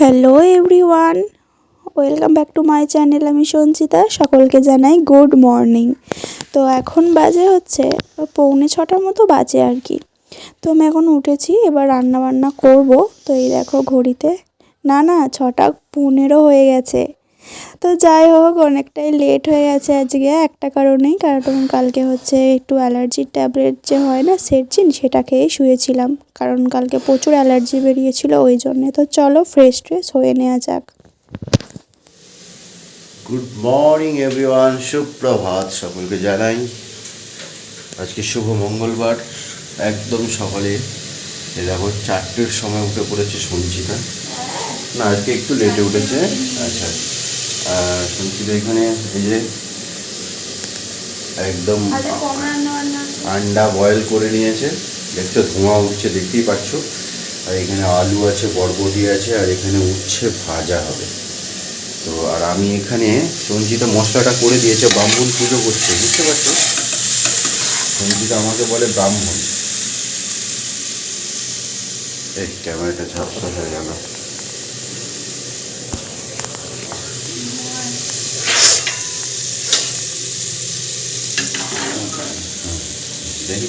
Hello everyone welcome back to my channel আমি সঞ্চিতা। সকলকে জানাই গুড মর্নিং তো এখন বাজে হচ্ছে পৌনে ছটার মতো বাজে আর কি। তো আমি এখন উঠেছি, এবার রান্না বান্না করব। তো এই দেখো, ঘড়িতে না না, ছটা পনেরো হয়ে গেছে। তো যাই হোক, অনেকটাই লেট হয়ে গেছে আজকে, একটা কারণেই, কারণ কালকে হচ্ছে একটু অ্যালার্জির ট্যাবলেট যে হয় না সেরচিন সেটা খেয়েই শুয়েছিলাম। কারণ কালকে প্রচুর অ্যালার্জি বেরিয়েছিল, ওই জন্যে। তো চলো ফ্রেশ ট্রেশ হয়ে নেওয়া যাক। গুড মর্নিং এভরিওয়ান সুপ্রভাত, সকলকে জানাই। আজকে শুভ মঙ্গলবার। একদম সকালে দেখো, চারটের সময় উঠে পড়েছে সঞ্চিতা না, আজকে একটু লেটে উঠেছে। আচ্ছা। আর সঞ্চিতা এখানে এই যে একদম আন্ডা বয়েল করে নিয়েছে। দেখছ ধোঁয়া উঠছে দেখতেই পাচ্ছ। আর এখানে আলু আছে বরবটি আছে আর এখানে উচ্ছে ভাজা হবে। তো আর আমি এখানে সঞ্চিতা মশলাটা করে দিয়েছে ব্রাহ্মণ পুজো করছে বুঝতে পারছ? সঞ্চিতা আমাকে বলে ব্রাহ্মণ। এই ক্যামেরাটা ঝাপসা হয়ে গেল।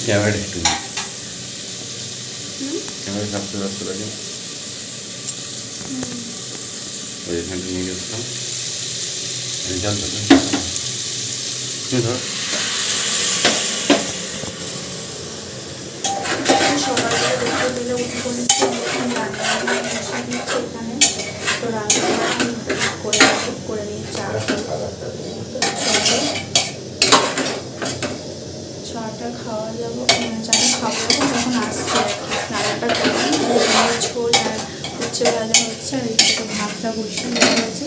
দেখি ক্যামেরাটা একটু ক্যামেরা ঝাপসা ঝাপসা লাগে ওই এখানটা নিয়ে গেছিলাম আমি জানতো না তুই ধর চাটা খাওয়া যাব চাটা খাব যখন আসছে আর কি রান্নাটা করি ঝোল আর হচ্ছে ভাজা হচ্ছে, আর তো ভাতটা বসিয়ে হয়ে গেছে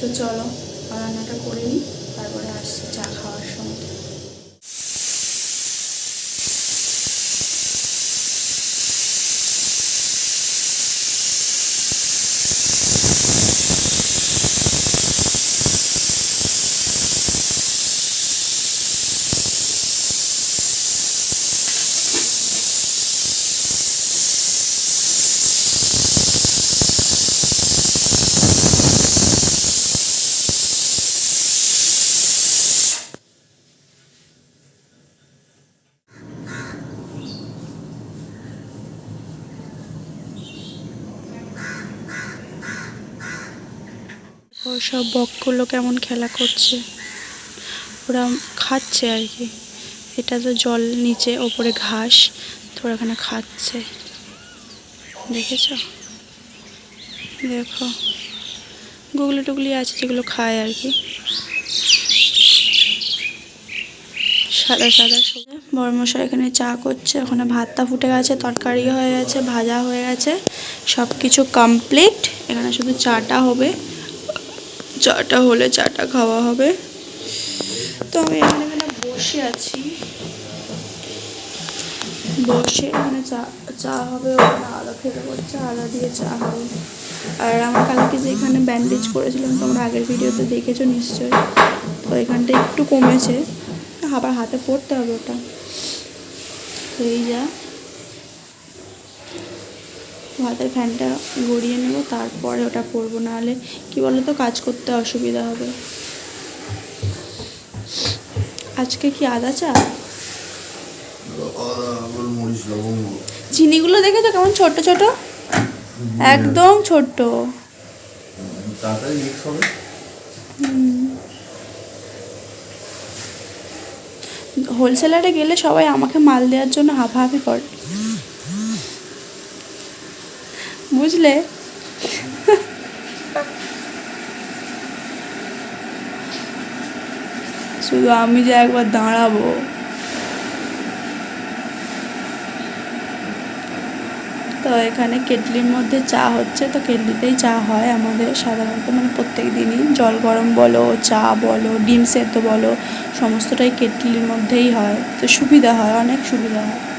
তো চলো, রান্নাটা করে নিই, তারপরে আসছি চা খাওয়ার সময়। সব বকগুলো কেমন খেলা করছে। ওরা খাচ্ছে আর কি। এটা তো জল নিচে, ওপরে ঘাস, তো ওরা এখানে খাচ্ছে। দেখেছ? দেখো। গুগলি টুগলি আছে যেগুলো খায় আর কি। সাদা সাদা বর্মশা এখানে চা করছে, ওখানে ভাতটা ফুটে গেছে, তরকারি হয়ে গেছে, ভাজা হয়ে গেছে সব কিছু কমপ্লিট এখানে শুধু চাটা হবে। চাটা হলে চাটা খাওয়া হবে। তো আমি এখানে এখানে বসে আছি। বসে এখানে চা চা হবে, ওখানে আদা খেতে করছে আদা দিয়ে চা হবে আর আমার কালকে যে এখানে ব্যান্ডেজ করেছিলাম, তোমরা আগের ভিডিওতে দেখেছ নিশ্চয়ই। তো এখানটা একটু কমেছে, আবার হাতে পড়তে হবে ওটা। তো এই যা। হাতের ফ্যানটা গড়িয়ে নেব তারপরে ওটা পরবো নাহলে কি বলো তো কাজ করতে অসুবিধা হবে। আজকে কি আদা চা? চিনিগুলো দেখেছ কেমন ছোট ছোট? একদম ছোট্ট হোলসেলারে গেলে সবাই আমাকে মাল দেওয়ার জন্য হাফ হাফাহাফি করে। বুঝলে? শুধু আমি যে একবার দাঁড়াবো। তো এখানে কেটলির মধ্যে চা হচ্ছে, তো কেটলিতেই চা হয় আমাদের সাধারণত। মানে প্রত্যেক দিনই জল গরম বলো, চা বলো, ডিম সেদ্ধ বলো, সমস্তটাই কেটলির মধ্যেই হয়। তো সুবিধা হয়, অনেক সুবিধা হয়।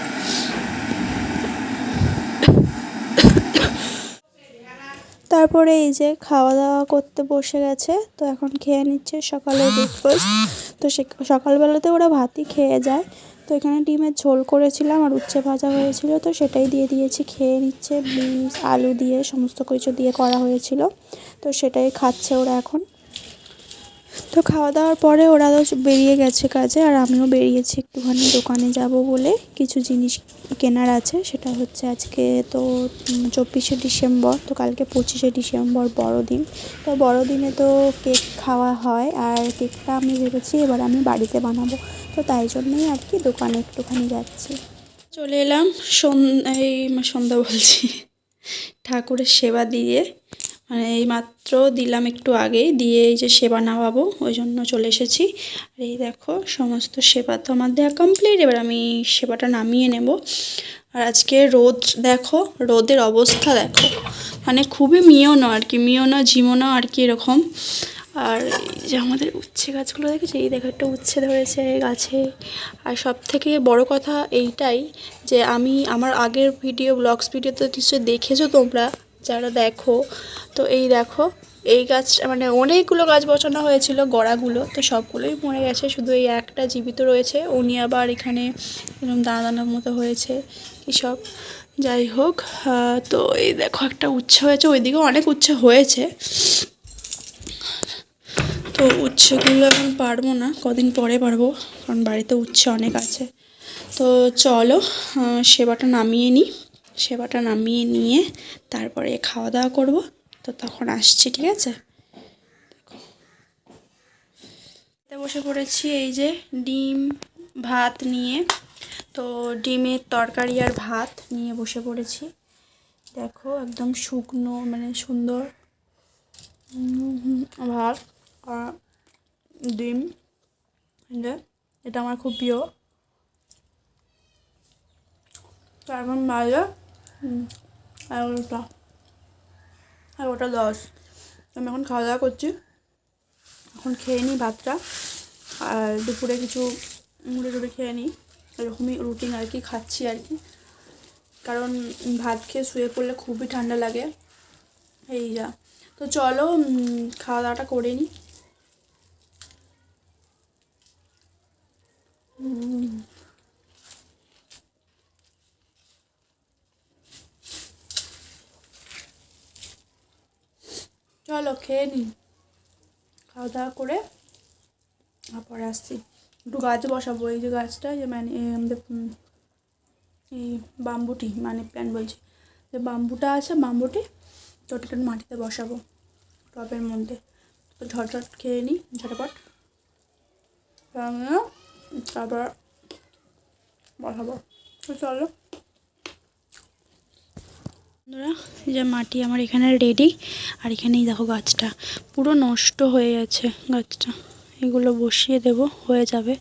তারপরে এই যে খাওয়া দাওয়া করতে বসে গেছে, তো এখন খেয়ে নিচ্ছে সকালে ব্রেকফাস্ট তো সে সকালবেলাতে ওরা ভাতই খেয়ে যায়। তো এখানে ডিমের ঝোল করেছিলাম আর উচ্ছে ভাজা হয়েছিল, তো সেটাই দিয়ে দিয়েছি। খেয়ে নিচ্ছে বিনস, আলু দিয়ে, সমস্ত কিছু দিয়ে করা হয়েছিল। তো সেটাই খাচ্ছে ওরা এখন। তো খাওয়া দাওয়ার পরে ওরা তো বেরিয়ে গেছে কাজে, আর আমিও বেরিয়েছি একটুখানি দোকানে যাব বলে। কিছু জিনিস কেনার আছে, সেটা হচ্ছে আজকে তো চব্বিশে ডিসেম্বর, তো কালকে পঁচিশে ডিসেম্বর বড়দিন। তো বড়দিনে তো কেক খাওয়া হয়, আর কেকটা আমি ভেবেছি এবার আমি বাড়িতে বানাবো। তো তাই জন্যই আর কি দোকানে একটুখানি যাচ্ছি। চলে এলাম এই, সন্ধ্যা বলছি। ঠাকুরের সেবা দিয়ে মানে এই মাত্র দিলাম একটু আগেই, দিয়ে এই যে সেবা নামাবো, ওই জন্য চলে এসেছি। আর এই দেখো, সমস্ত সেবা তো আমার দেওয়া কমপ্লিট এবার আমি সেবাটা নামিয়ে নেব। আর আজকে রোদ, দেখো, রোদের অবস্থা দেখো। মানে খুবই মিওনো আর কি মিওনো ঝিমোনো আর কি এরকম। আর যে আমাদের উচ্ছে গাছগুলো দেখেছি? এই দেখো, একটা উচ্ছে ধরেছে গাছে। আর সব থেকে বড় কথা এইটাই যে আমি, আমার আগের ভিডিও ব্লগস ভিডিও তো নিশ্চয়ই দেখেছ তোমরা। যারা দেখো, তো এই দেখো, এই গাছ মানে অনেকগুলো গাছ বসানো হয়েছিল গড়াগুলো, তো সবগুলোই মরে গেছে। শুধু এই একটা জীবিত রয়েছে, উনি আবার এখানে এরকম দানা দানার মতো হয়েছে সব যাই হোক তো এই দেখো একটা উচ্ছে হয়েছে, ওইদিকেও অনেক উচ্ছে হয়েছে। তো উচ্ছেগুলো এখন পারব না, কদিন পরে পারব, কারণ বাড়িতে উচ্ছে অনেক আছে। তো চলো সেবাটা নামিয়ে নিই। সেবাটা নামিয়ে নিয়ে তারপরে খাওয়া দাওয়া করব। তো তখন আসছি, ঠিক আছে? বসে পড়েছি এই যে ডিম ভাত নিয়ে। তো ডিমের তরকারি আর ভাত নিয়ে বসে পড়েছি। দেখো একদম শুকনো মানে সুন্দর। ভাত আর ডিম। এটা আমার খুব প্রিয়। তো এখন বাজে উম, এগারোটা এগারোটা দশ আমি এখন খাওয়া দাওয়া করছি। এখন খেয়ে নিই ভাতটা। আর দুপুরে কিছু মুড়ি টুড়ি খেয়ে নিই। এরকমই রুটিন আর কি খাচ্ছি আর কি। কারণ ভাত খেয়ে শুয়ে পড়লে খুবই ঠান্ডা লাগে। এই যা। তো চলো খাওয়া দাওয়াটা করে নিই। উম, চলো খেয়ে নিই খাওয়া দাওয়া করে তারপরে আসছি। একটু গাছ বসাবো, এই যে গাছটা, যে মানে আমাদের এই বাম্বুটি মানে প্ল্যান বলছি। যে বাম্বুটা আছে, বাম্বুটি ওটা মাটিতে বসাবো, টবের মধ্যে। তো ঝটঝট খেয়ে নিই ঝটপট। তারপর বসাবো। তো চলো। বন্ধুরা, এই যে মাটি আমার এখানে রেডি আর এখানেই দেখো গাছটা। পুরো নষ্ট হয়ে গেছে গাছটা। এগুলো বসিয়ে দেব, হয়ে যাবে।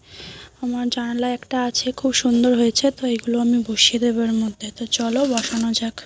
আমার জানালা একটা আছে, খুব সুন্দর হয়েছে, তো এগুলো আমি বসিয়ে দেবো এর মধ্যে। তো চলো, বসানো যাক।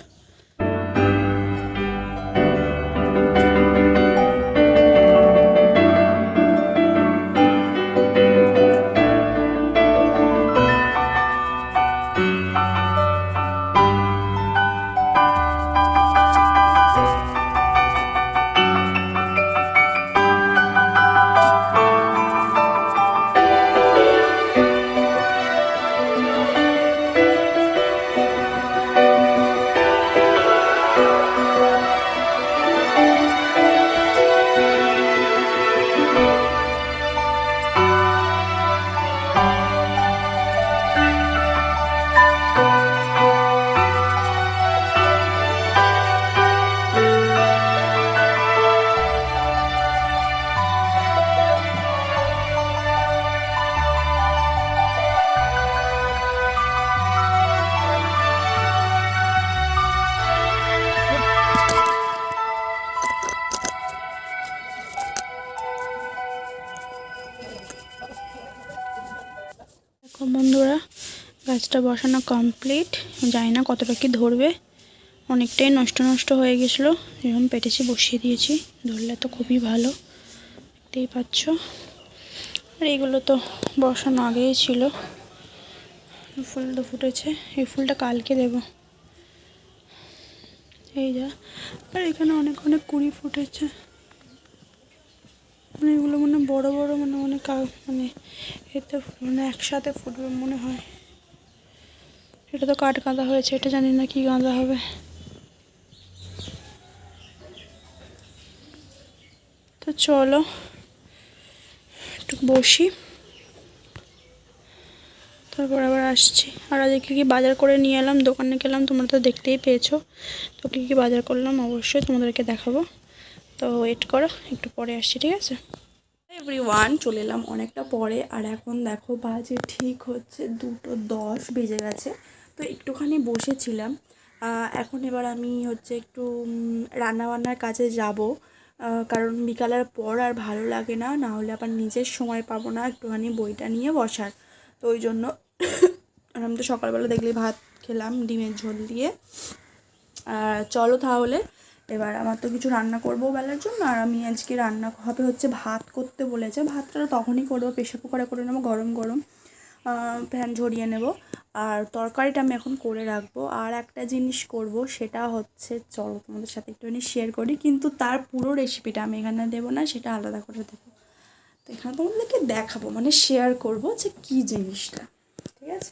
গাছটা বসানো কমপ্লিট জানি না কতটা কি ধরবে। অনেকটাই নষ্ট নষ্ট হয়ে গেছিল। এরকম পেটেছি বসিয়ে দিয়েছি, ধরলে তো খুবই ভালো। দেখতেই পাচ্ছ। আর এগুলো তো বসানো আগেই ছিল। ফুল তো ফুটেছে। এই ফুলটা কালকে দেব। এই যা। আর এখানে অনেক অনেক কুড়ি ফুটেছে। মানে এগুলো মানে বড় বড় মানে অনেক মানে এতে মানে একসাথে ফুটবে মনে হয়। এটা তো কাঠ গাঁদা হয়েছে, এটা জানি না কি গাঁদা হবে। তো চলো, একটু বসি। তারপর আবার আসছি। আর আজকে কি বাজার করে নিয়ে এলাম, দোকানে গেলাম, তোমরা তো দেখতেই পেয়েছ। তো কী কী বাজার করলাম, অবশ্যই তোমাদেরকে দেখাবো। তো ওয়েট করো, একটু পরে আসছি, ঠিক আছে? এভরি ওয়ান চলে এলাম অনেকটা পরে। আর এখন দেখো, বাজে ঠিক হচ্ছে দুটো দশ বেজে গেছে। তো একটুখানি বসেছিলাম। এখন এবার আমি হচ্ছে একটু রান্নাবান্নার কাজে যাব। কারণ বিকালের পর আর ভালো লাগে না না হলে আবার নিজের সময় পাবো না একটুখানি বইটা নিয়ে বসার। তো ওই জন্য আমি তো সকালবেলা দেখলে ভাত খেলাম, ডিমের ঝোল দিয়ে। আর চলো তাহলে, এবার আমার তো কিছু রান্না করব বেলার জন্য। আর আমি আজকে রান্না হবে হচ্ছে ভাত করতে বলেছে। ভাতটা তখনই করব, প্রেশার কুকারে করে নেব, গরম গরম। ফ্যান ঝরিয়ে নেব। আর তরকারিটা আমি এখন করে রাখব। আর একটা জিনিস করব, সেটা হচ্ছে, চলো তোমাদের সাথে একটুখানি শেয়ার করি, কিন্তু তার পুরো রেসিপিটা আমি এখানে দেবো না, সেটা আলাদা করে দেবো। তো এখানে তোমাদেরকে দেখাবো মানে শেয়ার করব যে কী জিনিসটা, ঠিক আছে?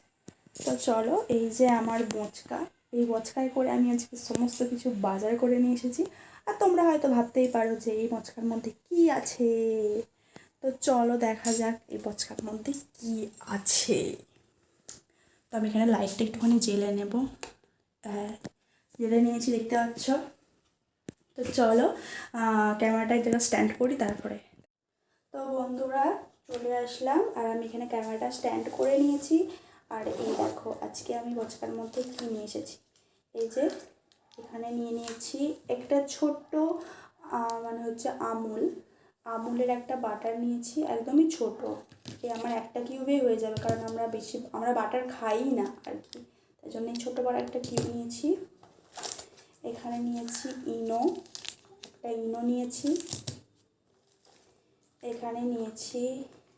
তো চলো, এই যে আমার বচকা। এই বচকায় করে আমি আজকে সমস্ত কিছু বাজার করে নিয়ে এসেছি। আর তোমরা হয়তো ভাবতেই পারো যে এই বচকার মধ্যে কি আছে? তো চলো দেখা যাক এই বচকার মধ্যে কি আছে। তো আমি এখানে লাইটটা একটুখানি জেলে নেব। জেলে নিয়েছি, দেখতে পাচ্ছ? তো চলো ক্যামেরাটা এক জায়গায় স্ট্যান্ড করি তারপরে। তো বন্ধুরা, চলে আসলাম, আর আমি এখানে ক্যামেরাটা স্ট্যান্ড করে নিয়েছি। আর এই দেখো, আজকে আমি বচকার মধ্যে কী নিয়ে এসেছি? এই যে, এখানে নিয়ে নিয়েছি একটা ছোট্ট মানে হচ্ছে আমুল। আমুলের একটা বাটার নিয়েছি, একদমই ছোট। এই আমার একটা কিউবেই হয়ে যাবে, কারণ আমরা বেশি, আমরা বাটার খাই না আর কি তাই জন্য ছোটো বড় একটা কিউব নিয়েছি। এখানে নিয়েছি ইনো, একটা ইনো নিয়েছি। এখানে নিয়েছি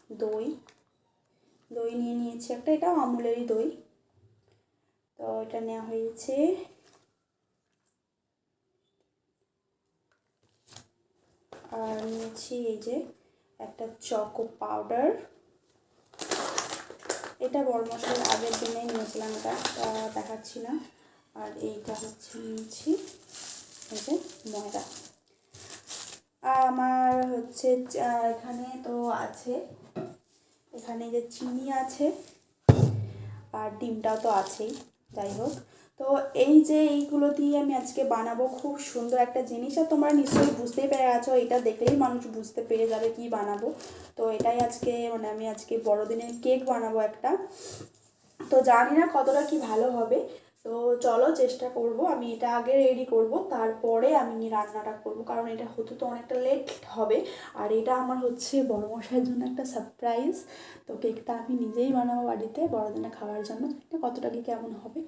দই। দই নিয়ে নিয়েছি একটা এটা আমুলেরই দই। তো এটা নেওয়া হয়েছে নিয়েছি এই যে একটা চকো পাউডার। এটা বড় মশলার আগের দিনেই নিয়েছিলাম এটা দেখাচ্ছি না। আর এইটা হচ্ছে নিয়েছি এই যে ময়দা। আমার হচ্ছে এখানে তো আছে, এখানে যে চিনি আছে, আর ডিমটাও তো আছেই, যাই হোক। তো এই যে এইগুলো দিয়ে আমি আজকে বানাবো খুব সুন্দর একটা জিনিস, আর তোমরা নিশ্চয়ই বুঝতেই পেরে গেছো এটা দেখলেই মানুষ বুঝতে পেরে যাবে কি বানাবো। তো এটাই আজকে মানে আমি আজকে বড়দিনের কেক বানাবো একটা। তো জানি না কতটা কি ভালো হবে। তো চলো চেষ্টা করব, আমি এটা আগে রেডি করব, তারপরে আমি রান্নাটা করব, কারণ এটা হতে তো অনেকটা লেট হবে। আর এটা আমার হচ্ছে বড় মশাইয়ের জন্য একটা সারপ্রাইজ তো কেকটা আমি নিজেই বানাবো বাড়িতে বড়দিনে খাওয়ার জন্য কতটা কি কেমন হবে।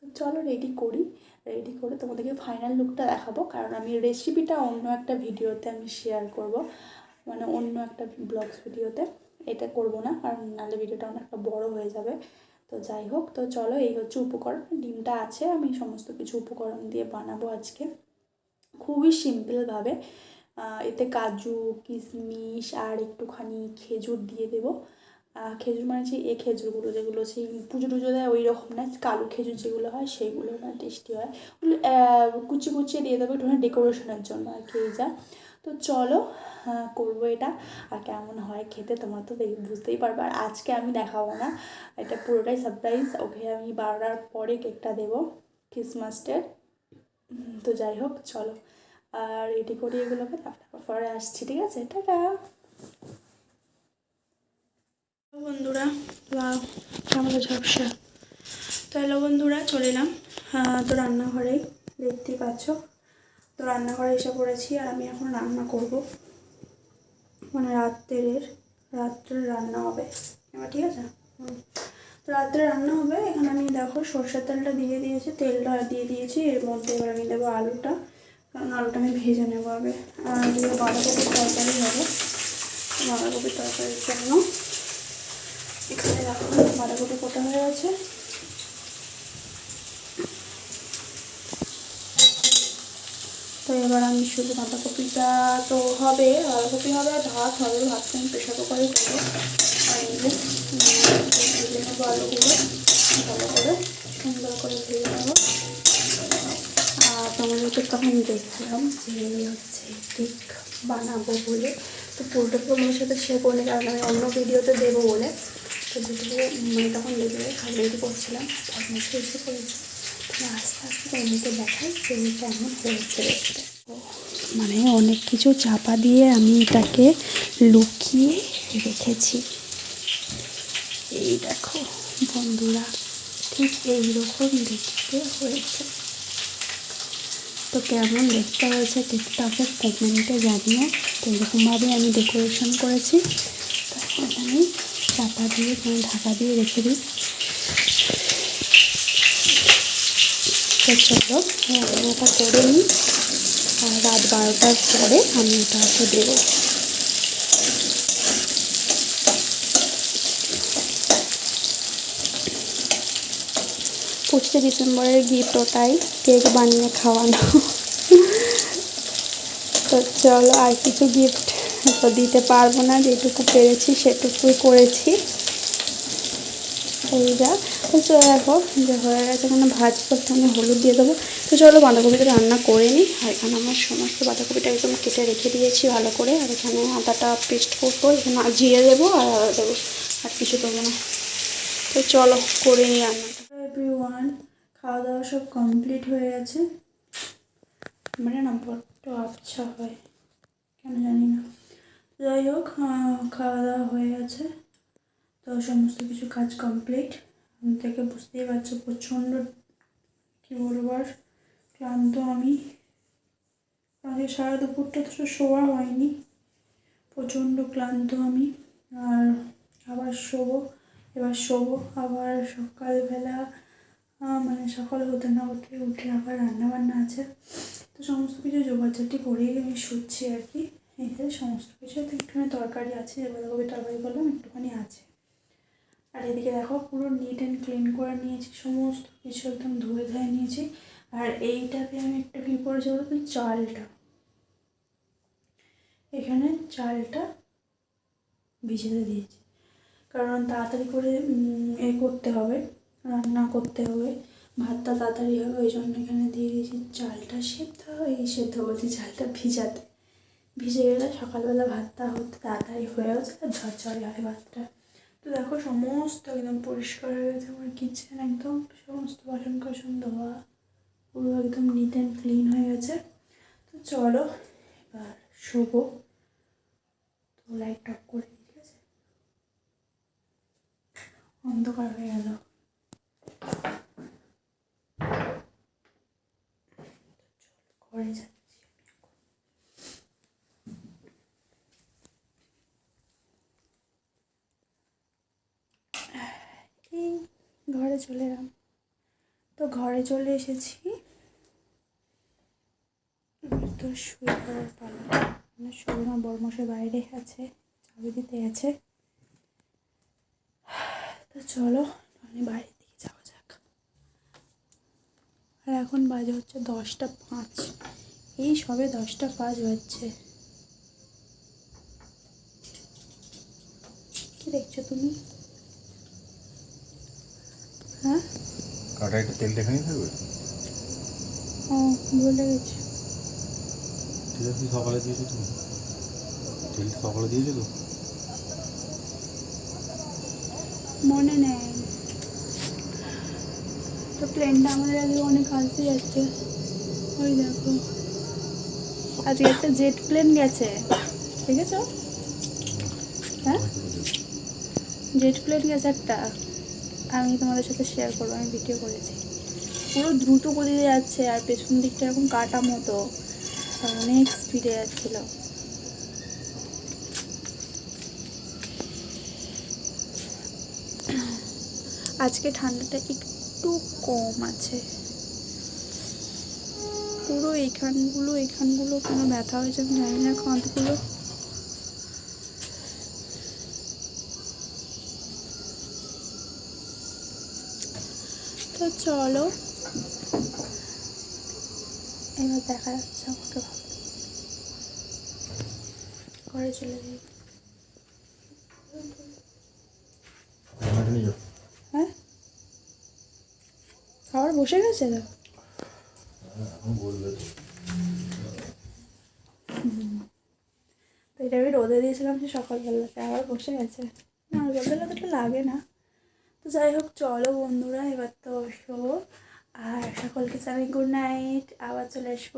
তো চলো রেডি করি। রেডি করে তোমাদেরকে ফাইনাল লুকটা দেখাবো। কারণ আমি রেসিপিটা অন্য একটা ভিডিওতে আমি শেয়ার করব। মানে অন্য একটা ব্লগস ভিডিওতে এটা করব না, কারণ নাহলে ভিডিওটা অনেকটা বড় হয়ে যাবে। তো যাই হোক, তো চলো এই হচ্ছে উপকরণ। ডিমটা আছে, আমি সমস্ত কিছু উপকরণ দিয়ে বানাবো আজকে। খুবই সিম্পলভাবে এতে কাজু, কিশমিশ আর একটুখানি খেজুর দিয়ে দেবো। খেজুর মানে যে এ খেজুরগুলো যেগুলো সেই পুজো টুজো দেয় ওই রকম না কালো খেজুর যেগুলো হয় সেইগুলো না টেস্টি হয়। ওগুলো, কুচি কুচিয়ে দিয়ে দেবো একটুখানি ডেকোরেশনের জন্য আর কি যা। তো চলো করব এটা। আর কেমন হয় খেতে তোমরা তো বুঝতেই পারবে। আর আজকে আমি দেখাবো না। এটা পুরোটাই সারপ্রাইজ ওকে আমি বারোটার পরে কেকটা দেবো ক্রিসমাসটের উম, তো যাই হোক চলো। আর রেডি করি এগুলোকে তারপর পরে আসছি ঠিক আছে? টাটা! বন্ধুরা আমাদের ঝাপসা। তো হ্যালো বন্ধুরা, চলে এলাম। তো রান্নাঘরেই দেখতেই পাচ্ছ, তো রান্নাঘরে এসে পড়েছি আর আমি এখন রান্না করব। মানে রাত্রের রাত্রে রান্না হবে। এবার ঠিক আছে। তো রাত্রে রান্না হবে। এখানে আমি দেখো সর্ষের তেলটা দিয়ে দিয়েছি, তেলটা দিয়ে দিয়েছি। এর মধ্যে এবার আমি দেবো আলুটা। কারণ আলুটা আমি ভেজে নেব আগে। আর বাঁধাকপির তরকারি হবে। বাঁধাকপির তরকারির জন্য। এখানে দেখো বাঁধাকপি কোটা হয়ে আছে তো এবার আমি শুধু বাঁধাকপিটা তো হবে, বাঁধাকপি হবে আর ভাত হবে ভাতটা আমি প্রেশার কুকারে দেবো। ভেজে নেব আলুগুলো, ভালো করে, সুন্দর করে ভেজে নেব। আর তোমাদেরকে তখন দেখলাম যে, হচ্ছে কেক বানাবো বলে। তো পুরোটা তোমাদের সাথে শেয়ার করিনি কারণ আমি অন্য ভিডিওতে দেবো বলে। তো যেটুকু মানে তখন দেখবে রেডি করছিলাম পরামর্শ এসে করেছি তো আস্তে আস্তে এমনিতে দেখাই যে কেমন হয়েছে। মানে অনেক কিছু চাপা দিয়ে আমি এটাকে লুকিয়ে রেখেছি। এই দেখো বন্ধুরা, ঠিক এইরকম দেখতে হয়েছে। তো কেমন দেখতে হয়েছে কেকটা কমেন্টে জানিও। তো এরকমভাবে আমি ডেকোরেশন করেছি। চাপা দিয়ে ঢাকা দিয়ে রেখে দিই। চলো রান্নাটা করে নিই। আর রাত বারোটার পরে আমি ওটাকে দেবো। পঁচিশে ডিসেম্বরের গিফট ওটাই কেক বানিয়ে খাওয়ানো। তো চলো আর কিছু গিফট। তো দিতে পারব না, যেটুকু পেরেছি সেটুকুই করেছি। এই যা। তো দেখো, যে হয়ে গেছে, এখানে ভাজ করতে আমি হলুদ দিয়ে দেবো। তো চলো বাঁধাকপিটা রান্না করে নিই। আর এখানে আমার সমস্ত বাঁধাকপিটা একদম কেটে রেখে দিয়েছি ভালো করে। আর এখানে আদাটা পেস্ট করব এখানে জিরে দেবো আর আদা দেবো আর কিছু দেবো না। তো চলো করে নিই রান্নাটা। এভরিওয়ান খাওয়া দাওয়া সব কমপ্লিট হয়ে গেছে। মানে না বড্ড আচ্ছা হয়, কেন জানি না। যাই হোক খাওয়া দাওয়া হয়ে গেছে। তো সমস্ত কিছু কাজ কমপ্লিট থেকে বুঝতেই পারছ, প্রচণ্ড, কী বলব আর, ক্লান্ত আমি। আগে সারা দুপুরটা তো শোয়া হয়নি। প্রচণ্ড ক্লান্ত আমি। আর আবার শোবো, এবার শোবো। আবার সকালবেলা মানে সকাল হতে না হতে উঠে আবার রান্না বান্না আছে। তো সমস্ত কিছু জোগাড়জাটি করেই আমি শুচ্ছি আর কি। যে সমস্ত কিছু একটুখানি তরকারি আছে যে বাঁধাকপি তরকারি করলাম একটুখানি আছে। আর এদিকে দেখো পুরো নিট অ্যান্ড ক্লিন করে নিয়েছি, সমস্ত কিছু একদম ধুয়ে ধুয়ে নিয়েছি। আর এইটাতে আমি একটা কী করেছি বলতো চালটা। এখানে চালটা ভিজেতে দিয়েছি। কারণ তাড়াতাড়ি করে এ করতে হবে, রান্না করতে হবে। ভাতটা তাড়াতাড়ি হবে, ওই জন্য এখানে দিয়ে দিয়েছি চালটা সেদ্ধ, এই সেদ্ধ বলছি চালটা ভিজাতে। ভিজে গেলে সকালবেলা ভাতটা হতে তাড়াতাড়ি হয়ে গেছে, আর ঝরঝরে হয় ভাতটা। তো দেখো সমস্ত একদম পরিষ্কার হয়ে গেছে আমার কিচেন একদম সমস্ত বাসন কোসন ধোয়া, পুরো একদম নিট অ্যান্ড ক্লিন হয়ে গেছে। তো চলো এবার শোবো। তো লাইট অফ করে ঠিক আছে? অন্ধকার হয়ে গেল ঘরে যাচ্ছি আমি এখন। এই ঘরে চলে এলাম। তো ঘরে চলে এসেছি। তো শুয়ে পড়ার পালা। সৌরমা বর্মশে বাইরে আছে, চাবি দিতে গেছে। তো চলো আমি বাইরের দিকে যাওয়া যাক। আর এখন বাজে হচ্ছে দশটা পাঁচ। এই সবে দশটা পাঁচ বাজছে। কি দেখছ তুমি? হ্যাঁ? কড়াইটা তেলটা এখানেই থাকবে ও ভুলে গেছি। তেলটা তুই সকালে দিয়েছ তুমি। তেলটা সকালে দিয়েছ তো মনে নেই। তো প্লেনটা আমাদের আগে অনেক আসতে যাচ্ছে। ওই দেখো। আজকে একটা জেট প্লেন গেছে। দেখেছ? হ্যাঁ? জেট প্লেন গেছে একটা। আমি তোমাদের সাথে শেয়ার করব, আমি ভিডিও করেছি। পুরো দ্রুত গতিতে যাচ্ছে আর পেছন দিকটা এরকম কাটা মতো অনেক স্পিডে যাচ্ছিল। আজকে ঠান্ডাটা একটু কম আছে। পুরো এইখানগুলো এইখানগুলো কোনো ব্যথা হয়েছে, আমি জানি না কাঁধগুলো তো চলো। এবার দেখা যাচ্ছে আমাকে ঘরে চলে যাই। হ্যাঁ? খাবার বসে গেছে তো? তো। এটা আমি রোদে দিয়েছিলাম যে সকালবেলাতে আবার বসে গেছে। না সকালবেলা তো লাগে না। তো যাই হোক চলো বন্ধুরা, এবার তো শো। আর সকলকে জানাই গুড নাইট আবার চলে আসব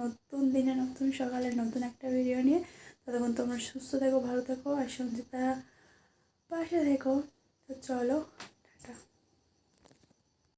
নতুন দিনে, নতুন সকালে, নতুন একটা ভিডিও নিয়ে। ততক্ষণ তোমরা সুস্থ থেকো, ভালো থেকো, আর সঞ্চিতা পাশে থেকো। তো চলো।